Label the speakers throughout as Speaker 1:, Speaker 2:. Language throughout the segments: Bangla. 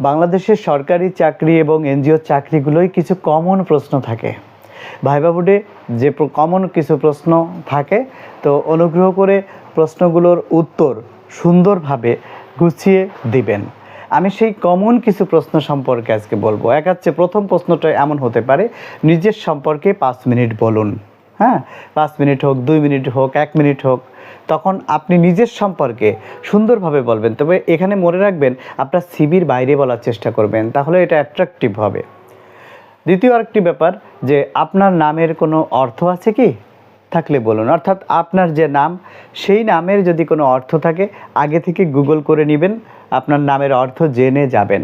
Speaker 1: বাংলাদেশের সরকারি চাকরি এবং এনজিও চাকরিগুলোই কিছু কমন প্রশ্ন থাকে। ভাইবা বোর্ডে যে কমন কিছু প্রশ্ন থাকে, তো অনুগ্রহ করে প্রশ্নগুলোর উত্তর সুন্দরভাবে গুছিয়ে দিবেন। আমি সেই কমন কিছু প্রশ্ন সম্পর্কে আজকে বলব। এক হচ্ছে, প্রথম প্রশ্নটা এমন হতে পারে, নিজের সম্পর্কে পাঁচ মিনিট বলুন। হ্যাঁ? পাঁচ মিনিট হোক, দুই মিনিট হোক, এক মিনিট হোক তখন আপনি নিজের সম্পর্কে সুন্দরভাবে বলবেন। তবে এখানে মনে রাখবেন, আপনার সিবির বাইরে বলার চেষ্টা করবেন, তাহলে এটা অ্যাট্রাকটিভ হবে। দ্বিতীয় আরেকটি ব্যাপার যে, আপনার নামের কোনো অর্থ আছে কি? থাকলে বলুন। অর্থাৎ আপনার যে নাম, সেই নামের যদি কোনো অর্থ থাকে, আগে থেকে গুগল করে নেবেন, আপনার নামের অর্থ জেনে যাবেন।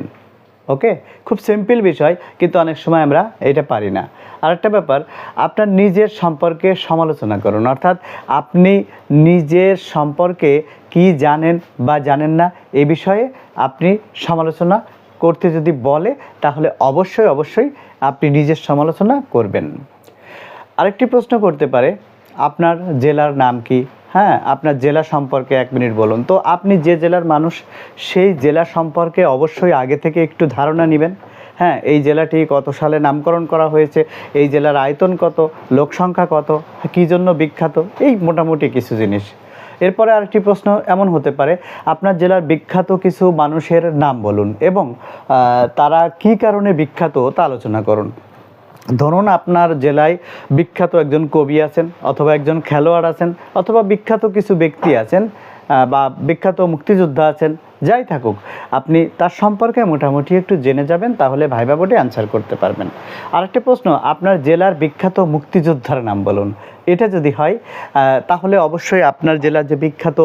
Speaker 1: ওকে খুব সিম্পল বিষয়, কিন্তু অনেক সময় আমরা এটা পারি না। আরেকটা ব্যাপার, আপনার নিজের সম্পর্কে সমালোচনা করুন। অর্থাৎ আপনি নিজের সম্পর্কে কি জানেন বা জানেন না, এ বিষয়ে আপনি সমালোচনা করতে যদি বলে, তাহলে অবশ্যই অবশ্যই আপনি নিজের সমালোচনা করবেন। আরেকটি প্রশ্ন করতে পারে, আপনার জেলার নাম কি? হ্যাঁ আপনার জেলা সম্পর্কে এক মিনিট বলুন। তো আপনি যে জেলার মানুষ, সেই জেলা সম্পর্কে অবশ্যই আগে থেকে একটু ধারণা নেবেন। হ্যাঁ এই জেলাটি কত সালে নামকরণ করা হয়েছে, এই জেলার আয়তন কত, লোক সংখ্যা কত, কী জন্য বিখ্যাত, এই মোটামুটি কিছু জিনিস। এরপরে আরেকটি প্রশ্ন, এমন হতে পারে, আপনার জেলার বিখ্যাত কিছু মানুষের নাম বলুন এবং তারা কী কারণে বিখ্যাত তা আলোচনা করুন। ধরুন আপনার জেলায় বিখ্যাত একজন কবি আছেন অথবা একজন খেলোয়াড় আছেন অথবা বিখ্যাত কিছু ব্যক্তি আছেন বা বিখ্যাত মুক্তিযোদ্ধা আছেন যাই থাকুক, আপনি তার সম্পর্কে মোটামুটি একটু জেনে যাবেন, তাহলে ভাইবা বোর্ডে অ্যান্সার করতে পারবেন। আরেকটি প্রশ্ন, আপনার জেলার বিখ্যাত মুক্তিযোদ্ধার নাম বলুন। এটা যদি হয় তাহলে অবশ্যই আপনার জেলার যে বিখ্যাত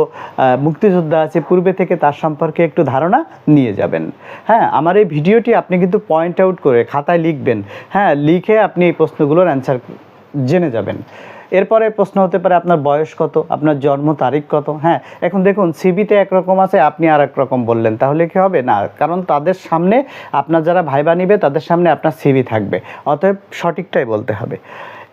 Speaker 1: মুক্তিযোদ্ধা আছে, পূর্বে থেকে তার সম্পর্কে একটু ধারণা নিয়ে যাবেন। হ্যাঁ আমার এই ভিডিওটি আপনি কিন্তু পয়েন্ট আউট করে খাতায় লিখবেন। হ্যাঁ লিখে আপনি এই প্রশ্নগুলোর অ্যান্সার জেনে যাবেন। এরপরে প্রশ্ন হতে পারে আপনার বয়স কত, আপনার জন্ম তারিখ কত? হ্যাঁ এখন দেখুন সিবিতে একরকম আছে, আপনি আর রকম বললেন, তাহলে কি হবে? না, কারণ তাদের সামনে আপনার যারা ভাইবা নিবে, তাদের সামনে আপনার সিবি থাকবে, অতএব সঠিকটাই বলতে হবে।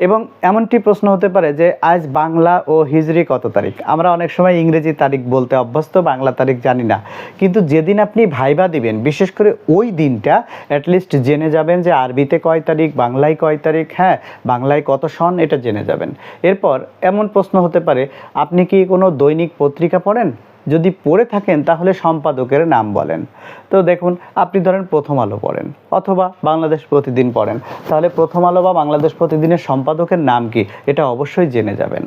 Speaker 1: এবং এমনটি প্রশ্ন হতে পারে যে আজ বাংলা ও হিজরি কত তারিখ? আমরা অনেক সময় ইংরেজি তারিখ বলতে অভ্যস্ত, বাংলা তারিখ জানি না। কিন্তু যেদিন আপনি ভাইবা দিবেন, বিশেষ করে ওই দিনটা অ্যাটলিস্ট জেনে যাবেন যে আরবিতে কয় তারিখ, বাংলায় কয় তারিখ হ্যাঁ বাংলায় কত সন, এটা জেনে যাবেন। এরপর এমন প্রশ্ন হতে পারে, আপনি কি কোনো দৈনিক পত্রিকা পড়েন? যদি পড়ে থাকেন, তাহলে সম্পাদকের নাম বলেন। তো দেখুন, আপনি ধরেন প্রথম আলো পড়েন, অথবা বাংলাদেশ প্রতিদিন পড়েন। তাহলে প্রথম আলো বা বাংলাদেশ প্রতিদিনের সম্পাদকের নাম কি? এটা অবশ্যই জেনে যাবেন।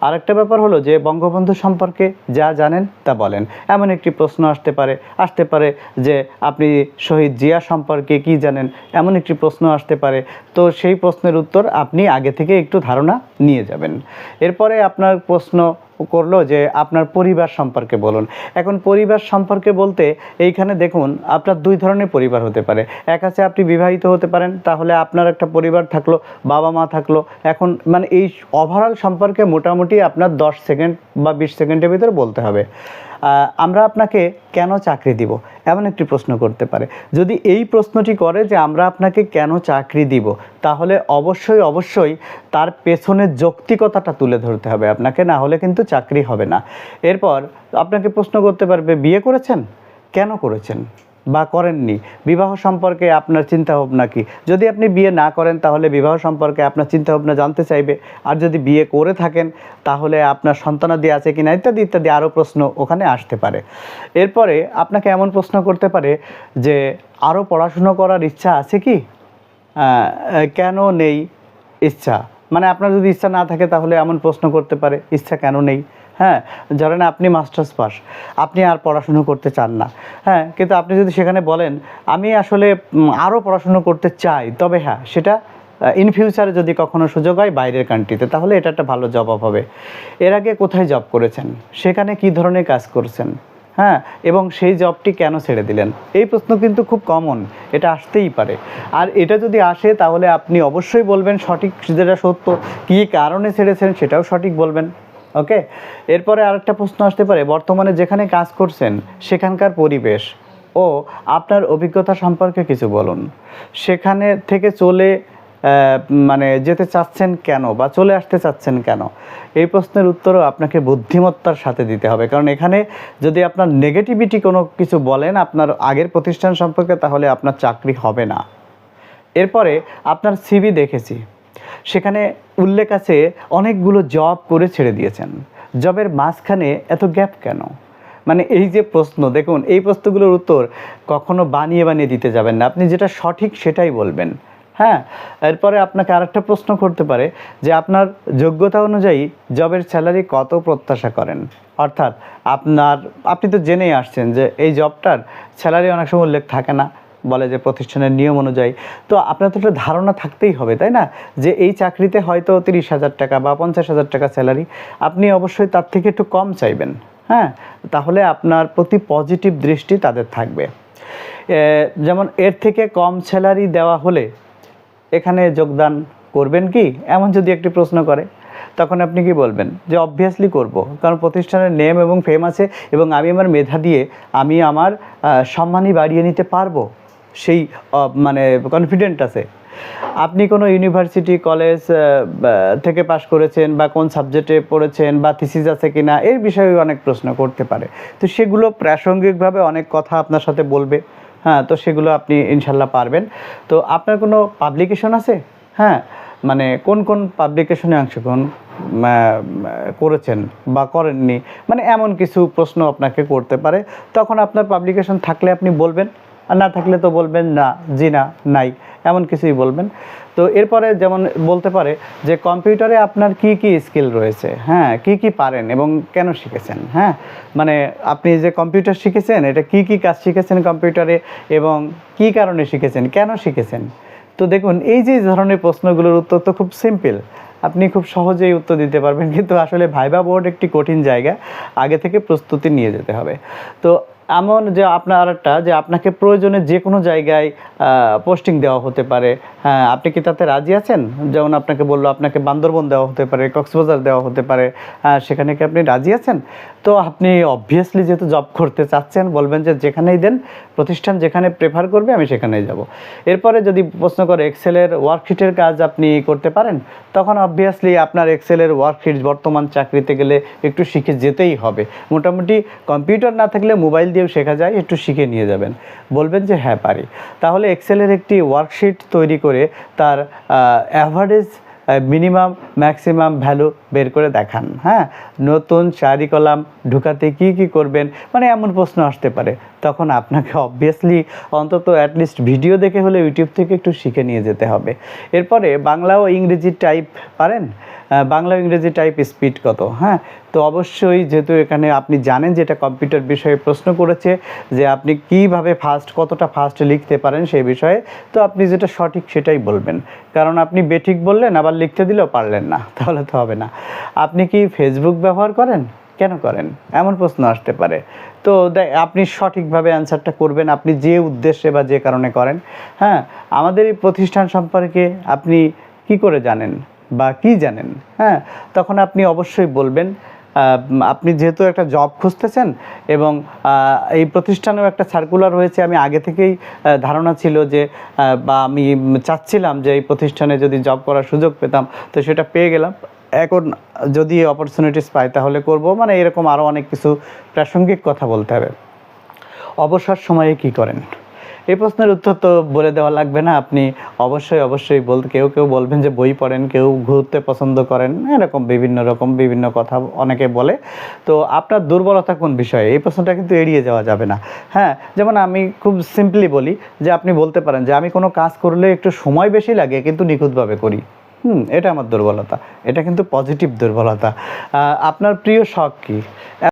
Speaker 1: আরেকটা ব্যাপার হলো যে, বঙ্গবন্ধু সম্পর্কে যা জানেন, তা বলেন। এমন একটি প্রশ্ন আসতে পারে আসতে পারে যে, আপনি শহীদ জিয়া সম্পর্কে কি জানেন? এমন একটি প্রশ্ন আসতে পারে। তো সেই প্রশ্নের উত্তর আপনি আগে থেকে একটু ধারণা নিয়ে যাবেন। এরপরে আপনার প্রশ্ন করল যে আপনার পরিবার সম্পর্কে বলুন। এখন পরিবার সম্পর্কে বলতে এইখানে দেখুন, আপনার দুই ধরনের পরিবার হতে পারে। এক আছে আপনি বিবাহিত হতে পারেন, তাহলে আপনার একটা পরিবার থাকল, বাবা মা থাকল। এখন মানে এই ওভারঅল সম্পর্কে মোটামুটি আপনার দশ সেকেন্ড বা বিশ সেকেন্ডের ভিতরে বলতে হবে। আমরা আপনাকে কেন চাকরি দিব? এমন একটি প্রশ্ন করতে পারে। যদি এই প্রশ্নটি করে যে আমরা আপনাকে কেন চাকরি দিব, তাহলে অবশ্যই অবশ্যই তার পেছনের যৌক্তিকতাটা তুলে ধরতে হবে আপনাকে, না হলে কিন্তু চাকরি হবে না। এরপর আপনাকে প্রশ্ন করতে পারবে, বিয়ে করেছেন? কেন করেছেন? বা করেননি। বিবাহ সম্পর্কে আপনার চিন্তা ভাবনা কি? যদি আপনি বিয়ে না করেন, তাহলে বিবাহ সম্পর্কে আপনার চিন্তা ভাবনা জানতে চাইবে। আর যদি বিয়ে করে থাকেন, তাহলে আপনার সন্তানাদি আছে কিনা ইত্যাদি ইত্যাদি আরও প্রশ্ন ওখানে আসতে পারে। এরপরে আপনাকে এমন প্রশ্ন করতে পারে যে, আরও পড়াশুনো করার ইচ্ছা আছে কি? কেন নেই ইচ্ছা? মানে আপনার যদি ইচ্ছা না থাকে, তাহলে এমন প্রশ্ন করতে পারে, ইচ্ছা কেন নেই? হ্যাঁ ধরেন আপনি মাস্টার্স পাস, আপনি আর পড়াশুনো করতে চান না। হ্যাঁ কিন্তু আপনি যদি সেখানে বলেন, আমি আসলে আরও পড়াশুনো করতে চাই, তবে হ্যাঁ সেটা ইন ফিউচারে যদি কখনো সুযোগ হয় বাইরের কান্ট্রিতে তাহলে এটা একটা ভালো জবাব হবে। এর আগে কোথায় জব করেছেন? সেখানে কি ধরনের কাজ করছেন? হ্যাঁ এবং সেই জবটি কেন ছেড়ে দিলেন? এই প্রশ্ন কিন্তু খুব কমন এটা আসতেই পারে। আর এটা যদি আসে, তাহলে আপনি অবশ্যই বলবেন সঠিক যেটা সত্য, কী কারণে ছেড়েছেন সেটাও সঠিক বলবেন। ওকে এরপরে আরেকটা প্রশ্ন আসতে পারে, বর্তমানে যেখানে কাজ করছেন, সেখানকার পরিবেশ ও আপনার অভিজ্ঞতা সম্পর্কে কিছু বলুন। সেখানে থেকে চলে মানে যেতে চাচ্ছেন কেন বা চলে আসতে চাচ্ছেন কেন? এই প্রশ্নের উত্তরও আপনাকে বুদ্ধিমত্তার সাথে দিতে হবে। কারণ এখানে যদি আপনার নেগেটিভিটি কোনো কিছু বলেন আপনার আগের প্রতিষ্ঠান সম্পর্কে, তাহলে আপনার চাকরি হবে না। এরপরে আপনার সিভি দেখেছি। সেখানে উল্লেখ আছে, অনেকগুলো জব করে ছেড়ে দিয়েছেন। জবের মাঝখানে এত গ্যাপ কেন? মানে এই যে প্রশ্ন, দেখুন, এই প্রশ্নগুলোর উত্তর কখনো বানিয়ে বানিয়ে দিতে যাবেন না। আপনি যেটা সঠিক সেটাই বলবেন। হ্যাঁ? এরপরে আপনাকে আরেকটা প্রশ্ন করতে পারে যে আপনার যোগ্যতা অনুযায়ী জবের স্যালারি কত প্রত্যাশা করেন? অর্থাৎ আপনার, আপনি তো জেনেই আসছেন যে এই জবটার স্যালারি অনেক সময় উল্লেখ থাকে না। বলে যে প্রতিষ্ঠানের নিয়ম অনুযায়ী। তো আপনার তো একটা ধারণা থাকতেই হবে, তাই না? যে এই চাকরিতে হয়তো তিরিশ হাজার টাকা বা পঞ্চাশ হাজার টাকা স্যালারি আপনি অবশ্যই তার থেকে একটু কম চাইবেন হ্যাঁ? তাহলে আপনার প্রতি পজিটিভ দৃষ্টি তাদের থাকবে। যেমন এর থেকে কম স্যালারি দেওয়া হলে এখানে যোগদান করবেন কি? এমন যদি একটি প্রশ্ন করে, তখন আপনি কি বলবেন? যে অবভিয়াসলি করব, কারণ প্রতিষ্ঠানের নেম এবং ফেম আছে এবং আমি আমার মেধা দিয়ে আমি আমার সম্মানই বাড়িয়ে নিতে পারব। সেই মানে কনফিডেন্ট আছে। আপনি কোনো ইউনিভার্সিটি কলেজ থেকে পাশ করেছেন বা কোন সাবজেক্টে পড়েছেন বা থিসিস আছে কি না এর বিষয়ে অনেক প্রশ্ন করতে পারে। তো সেগুলো প্রাসঙ্গিকভাবে অনেক কথা আপনার সাথে বলবে। হ্যাঁ তো সেগুলো আপনি ইনশাল্লাহ পারবেন। তো আপনার কোনো পাবলিকেশন আছে? হ্যাঁ মানে কোন কোন পাবলিকেশনে অংশগ্রহণ করেছেন বা করেননি? মানে এমন কিছু প্রশ্ন আপনাকে করতে পারে। তখন আপনার পাবলিকেশন থাকলে আপনি বলবেন। আর না থাকলে তো বলবেন না জি না নাই, এমন কিছুই বলবেন। তো এরপরে যেমন বলতে পারে যে কম্পিউটারে আপনার কি কি স্কিল রয়েছে হ্যাঁ কি কি পারেন এবং কেন শিখেছেন হ্যাঁ? মানে আপনি যে কম্পিউটার শিখেছেন, এটা কি কি কাজ শিখেছেন কম্পিউটারে এবং কি কারণে শিখেছেন, কেন শিখেছেন? তো দেখুন, এই যে ধরনের প্রশ্নগুলোর উত্তর তো খুব সিম্পল। আপনি খুব সহজেই উত্তর দিতে পারবেন, কিন্তু আসলে ভাইবা বোর্ড একটি কঠিন জায়গা, আগে থেকে প্রস্তুতি নিয়ে যেতে হবে। তো এমন যে আপনার আরেকটা, যে আপনাকে প্রয়োজনে যে কোনো জায়গায় পোস্টিং দেওয়া হতে পারে। হ্যাঁ আপনি কি তাতে রাজি আছেন? যেমন আপনাকে বলল, আপনাকে বান্দরবন দেওয়া হতে পারে, কক্সবাজার দেওয়া হতে পারে। সেখানে কি আপনি রাজি আছেন? তো আপনি অবভিয়াসলি যেহেতু জব করতে চাচ্ছেন, বলবেন যে যেখানেই দেন, প্রতিষ্ঠান যেখানে প্রেফার করবে, আমি সেখানেই যাব। এরপরে যদি প্রশ্ন করে এক্সেলের ওয়ার্কশিটের কাজ আপনি করতে পারেন, তখন অবভিয়াসলি আপনার এক্সেলের ওয়ার্কশিট বর্তমান চাকরিতে গেলে একটু শিখে যেতেই হবে। মোটামুটি কম্পিউটার না থাকলে মোবাইল দিয়েও শেখা যায়, একটু শিখে নিয়ে যাবেন। বলবেন যে হ্যাঁ পারি। তাহলে এক্সেলের একটি ওয়ার্কশিট তৈরি করে তার অ্যাভারেজ মিনিমাম ম্যাক্সিমাম ভ্যালু বের করে দেখান হ্যাঁ? নতুন চারি কলাম ঢুকাতে কি কি করবেন? মানে এমন প্রশ্ন আসতে পারে। তখন আপনাকে অবভিয়াসলি অন্তত অ্যাটলিস্ট ভিডিও দেখে হলে ইউটিউব থেকে একটু শিখে নিয়ে যেতে হবে। এরপরে বাংলা ও ইংরেজি টাইপ পারেন? বাংলা ইংরেজি টাইপ স্পিড কত? হ্যাঁ? তো অবশ্যই যেহেতু এখানে আপনি জানেন যে এটা কম্পিউটার বিষয়ে প্রশ্ন করেছে, যে আপনি কীভাবে ফাস্ট কতটা ফাস্ট লিখতে পারেন সেই বিষয়ে, তো আপনি যেটা সঠিক সেটাই বলবেন। কারণ আপনি বেঠিক বললেন, আবার লিখতে দিলেও পারলেন না, তাহলে তো হবে না। আপনি কি ফেসবুক ব্যবহার করেন? কেন করেন? এমন প্রশ্ন আসতে পারে। তো আপনি সঠিকভাবে অ্যান্সারটা করবেন, আপনি যে উদ্দেশ্যে বা যে কারণে করেন হ্যাঁ? আমাদের এই প্রতিষ্ঠান সম্পর্কে আপনি কি করে জানেন বা কি জানেন হ্যাঁ? তখন আপনি অবশ্যই বলবেন আপনি যেহেতু একটা জব খুঁজতেছেন এবং এই প্রতিষ্ঠানেও একটা সার্কুলার হয়েছে, আমি আগে থেকেই ধারণা ছিল যে বা আমি চাচ্ছিলাম যে এই প্রতিষ্ঠানে যদি জব করার সুযোগ পেতাম, তো সেটা পেয়ে গেলাম। এখন যদি অপরচুনিটিস পাই, তাহলে করব। মানে এরকম আরও অনেক কিছু প্রাসঙ্গিক কথা বলতে হবে। অবসর সময়ে কি করেন? এই প্রশ্নের উত্তর তো বলে দেওয়া লাগবে না। আপনি অবশ্যই অবশ্যই বলতে কেউ কেউ বলবেন যে বই পড়েন, কেউ ঘুরতে পছন্দ করেন, এরকম বিভিন্ন রকম, বিভিন্ন কথা অনেকে বলে। তো আপনার দুর্বলতা কোন বিষয়ে? এই প্রশ্নটা কিন্তু এড়িয়ে যাওয়া যাবে না। হ্যাঁ যেমন আমি খুব সিম্পলি বলি যে, আপনি বলতে পারেন যে, আমি কোনো কাজ করলে একটু সময় বেশি লাগে, কিন্তু নিখুঁতভাবে করি। হুম এটা আমার দুর্বলতা। এটা কিন্তু পজিটিভ দুর্বলতা। আপনার প্রিয় শখ কী?